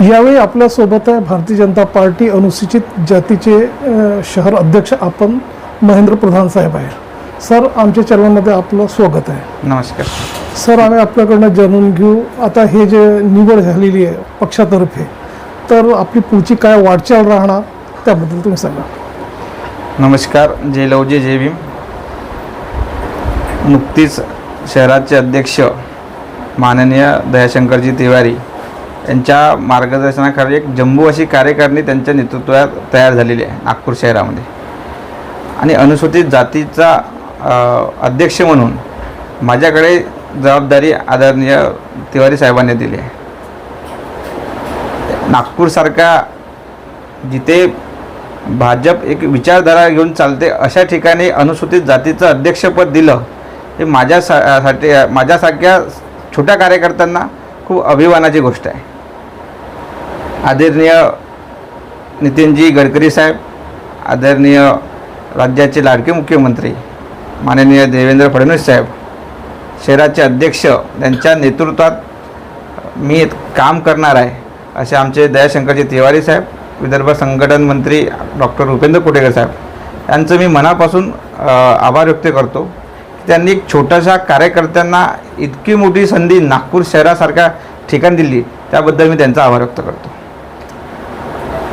यावेळी आपल्यासोबत आहे भारतीय जनता पार्टी अनुसूचित जातीचे शहर अध्यक्ष आपण महेंद्र प्रधान साहेब आहे सर आमच्या चॅनलमध्ये आपलं स्वागत आहे. नमस्कार. सर आम्ही आपल्याकडनं जाणून घेऊ आता हे जे निवड झालेली आहे पक्षातर्फे तर आपली पुढची काय वाटचाल राहणार त्याबद्दल तुम्ही सांगा. नमस्कार जय लवजे जय भीम. नुकतीच शहराचे अध्यक्ष माननीय दयाशंकरजी तिवारी त्यांच्या मार्गदर्शनाखाली एक जम्बू अशी कार्यकारिणी त्यांच्या नेतृत्वात तयार झालेली आहे नागपूर शहरामध्ये. आणि अनुसूचित जातीचा अध्यक्ष म्हणून माझ्याकडे जबाबदारी आदरणीय तिवारी साहेबांनी दिली आहे. नागपूरसारख्या जिथे भाजप एक विचारधारा घेऊन चालते अशा ठिकाणी अनुसूचित जातीचं अध्यक्षपद दिलं हे माझ्या सा साठी माझ्यासारख्या छोट्या कार्यकर्त्यांना खूप अभिमानाची गोष्ट आहे. आदरणीय नितीनजी गडकरी साहेब आदरणीय राज्याचे लाडके मुख्यमंत्री माननीय देवेंद्र फडणवीस साहेब शहराचे अध्यक्ष यांच्या नेतृत्वात मी काम करणार आहे असे आमचे दयाशंकरजी तिवारी साहेब विदर्भ संघटन मंत्री डॉक्टर उपेंद्र कोटेकर साहेब यांचं मी मनापासून आभार व्यक्त करतो त्यांनी एक छोट्याशा कार्यकर्त्यांना इतकी मोठी संधी नागपूर शहरासारख्या ठिकाण दिली त्याबद्दल मी त्यांचा आभार व्यक्त करतो.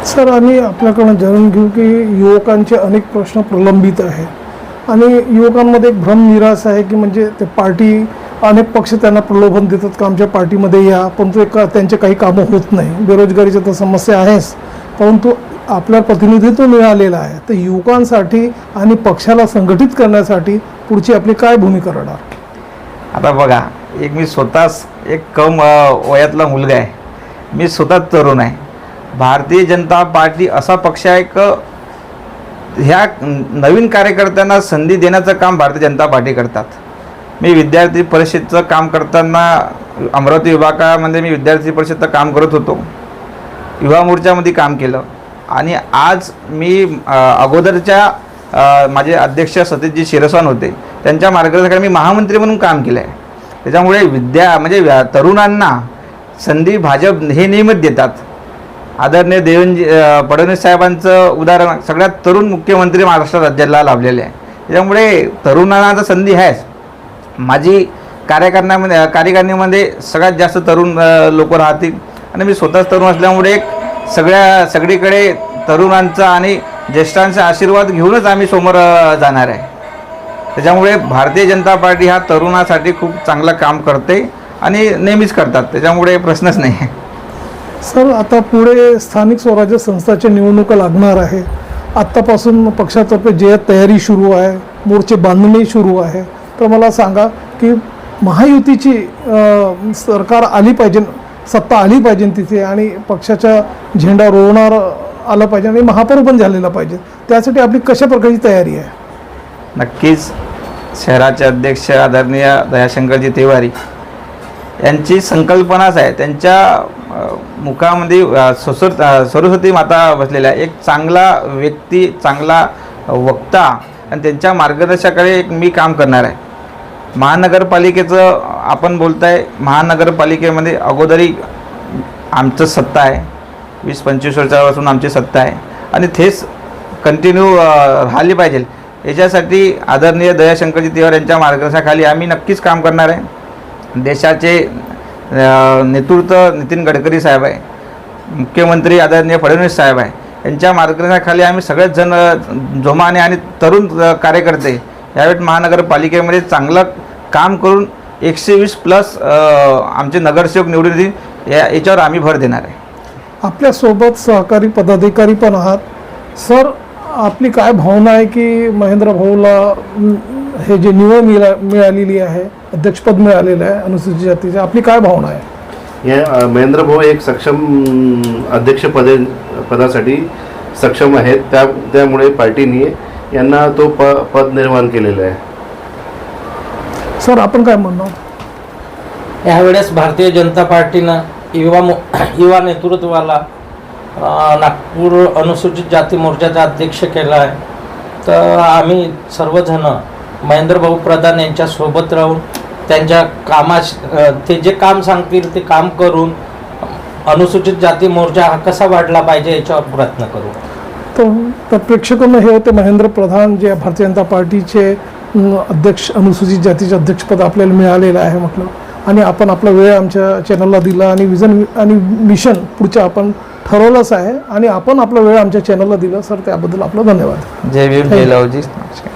सर आम्ही आपल्याकडनं जाणून घेऊ की युवकांचे अनेक प्रश्न प्रलंबित आहे आणि युवकांमध्ये एक भ्रम निराश आहे की म्हणजे ते पार्टी अनेक पक्ष त्यांना प्रलोभन देतात का आमच्या पार्टीमध्ये या परंतु एक त्यांचे काही कामं होत नाही. बेरोजगारीच्या तर समस्या आहेच परंतु आपल्या प्रतिनिधित्व मिळालेलं आहे. तर युवकांसाठी आणि पक्षाला संघटित करण्यासाठी पुढची आपली काय भूमिका राहणार आता बघा एक मी स्वतःच एक कम वयातला मुलगा आहे. मी स्वतःच तरुण आहे. भारतीय जनता पार्टी असा पक्ष आहे क ह्या नवीन कार्यकर्त्यांना संधी देण्याचं काम भारतीय जनता पार्टी करतात. मी विद्यार्थी परिषदचं काम करताना अमरावती विभागामध्ये मी विद्यार्थी परिषदचं काम करत होतो. युवा मोर्चामध्ये काम केलं. आणि आज मी अगोदरच्या माझे अध्यक्ष सतीशजी शिरसावन होते. त्यांच्या मार्गदर्शनाखाली मी महामंत्री म्हणून काम केलं आहे त्याच्यामुळे विद्या म्हणजे तरुणांना संधी भाजप हे नेहमीच देतात. आदरणीय देवेंजी फडणवीस साहेबांचं उदाहरण सगळ्यात तरुण मुख्यमंत्री महाराष्ट्र राज्याला लाभलेले आहे. त्याच्यामुळे तरुणांना तर संधी आहेच. माझी कार्यकारणामध्ये कार्यकारिणीमध्ये सगळ्यात जास्त तरुण लोक राहतील. आणि मी स्वतःच तरुण असल्यामुळे एक सगळ्या सगळीकडे तरुणांचा आणि ज्येष्ठांचा आशीर्वाद घेऊनच आम्ही समोर जाणार आहे. त्याच्यामुळे भारतीय जनता पार्टी हा तरुणासाठी खूप चांगलं काम करते आणि नेहमीच करतात. त्याच्यामुळे प्रश्नच नाही. आहे सर आता पुढे स्थानिक स्वराज्य संस्थाच्या निवडणुका लागणार आहे. आत्तापासून पक्षातर्फे जे तयारी सुरू आहे मोर्चे बांधणी सुरू आहे. तर मला सांगा की महायुतीची सरकार आली पाहिजे सत्ता आली पाहिजे तिथे आणि पक्षाचा झेंडा रोवणार आला पाहिजे आणि महापौर पण झालेला पाहिजे. त्यासाठी आपली कशा प्रकारची तयारी आहे? नक्कीच. शहराचे अध्यक्ष आदरणीय दयाशंकरजी तिवारी यांची संकल्पनाच आहे. त्यांच्या मुखामध्ये अ, सरस्वती माता बसलेल्या आहे. एक चांगला व्यक्ती चांगला वक्ता आणि त्यांच्या मार्गदर्शकाकडे एक मी काम करणार आहे. महानगरपालिकेचं आपण बोलताय महानगरपालिकेमध्ये अगोदरी आमचं सत्ता आहे. वीस पंचवीस वर्षापासून आमची सत्ता आहे. आणि तेच कंटिन्यू राहिली पाहिजे. याच्यासाठी आदरणीय दयाशंकरजी तिवार यांच्या मार्गदर्शनाखाली आम्ही नक्कीच काम करणार आहे. देशाचे नेतृत्व नितीन गडकरी साहेब आहे मुख्यमंत्री आदरणीय फडणवीस साहेब आहे. यांच्या मार्गदर्शनाखाली आम्ही सगळेच जण जोमाने आणि तरुण कार्यकर्ते यावेळी महानगरपालिकेमध्ये चांगलं काम करून एकशे वीस प्लस आमचे नगरसेवक निवडून येतील या याच्यावर आम्ही भर देणार आहे. आपल्यासोबत सहकारी पदाधिकारी पण आहात. सर आपली काय भावना आहे की महेंद्र भाऊला हे जे निवड मिळा मिळालेली आहे अध्यक्षपद मिळालेलं आहे अनुसूचित जातीचे आपली काय भावना आहे? या महेंद्र भाऊ एक सक्षम अध्यक्ष पदे पदासाठी सक्षम आहेत. त्या त्यामुळे पार्टीने यांना तो प पद निर्माण केलेलं आहे. सर आपण काय म्हणणार? यावेळेस भारतीय जनता पार्टीनं युवा मो युवा नेतृत्वाला नागपूर अनुसूचित जाती मोर्चाचा अध्यक्ष केला आहे. तर आम्ही सर्वजण महेंद्रभाऊ प्रधान यांच्या सोबत राहून त्यांच्या कामास अ, ते जे काम सांगतील ते काम करून अनुसूचित जाती मोर्चा हा कसा वाढला पाहिजे याच्यावर प्रयत्न करू. तर प्रेक्षकांना हे होते महेंद्र प्रधान जे भारतीय जनता पार्टीचे अध्यक्ष अनुसूचित जातीचे अध्यक्षपद आपल्याला मिळालेलं आहे म्हटलं. आणि आपण आपला वेळ आमच्या चॅनलला दिला आणि विजन आणि मिशन पुढचं आपण ठरवलंच आहे. आणि आपण आपला वेळ आमच्या चॅनलला दिला. सर त्याबद्दल आपलं धन्यवाद. जय भीम जय लवजी. नमस्कार.